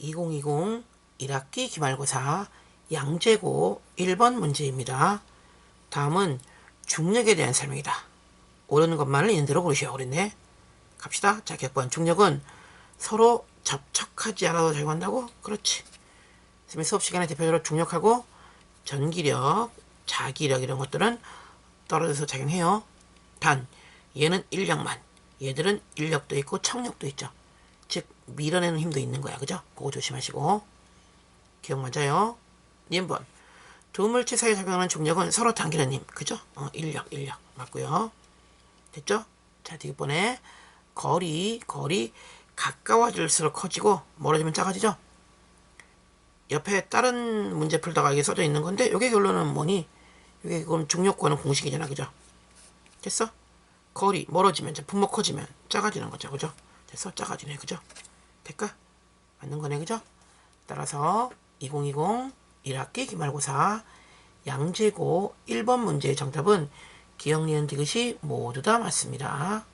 2020 1학기 기말고사 양재고 1번 문제입니다. 다음은 중력에 대한 설명이다. 옳은 것만을 인대로 고르시오. 그랬네. 갑시다. 자, 격번 중력은 서로 접촉하지 않아도 작용한다고? 그렇지. 선생님 수업 시간에 대표적으로 중력하고 전기력, 자기력 이런 것들은 떨어져서 작용해요. 단 얘는 인력만, 얘들은 인력도 있고 청력도 있죠. 즉 밀어내는 힘도 있는 거야. 그죠? 그거 조심하시고. 기억 맞아요? 2번. 두 물체 사이에 작용하는 중력은 서로 당기는 힘. 그죠? 어, 인력, 인력. 맞고요. 됐죠? 자, 뒷번에 거리, 거리 가까워질수록 커지고 멀어지면 작아지죠? 옆에 다른 문제 풀다가 이게 써져 있는 건데 이게 결론은 뭐니? 이게 그럼 중력과는 공식이잖아. 그죠? 됐어? 거리 멀어지면 분모 커지면 작아지는 거죠. 그죠? 됐어? 작아지네. 그죠? 될까? 맞는 거네. 그죠? 따라서 2020 1학기 기말고사 양재고 1번 문제의 정답은 기억, 니은, 디귿이 모두 다 맞습니다.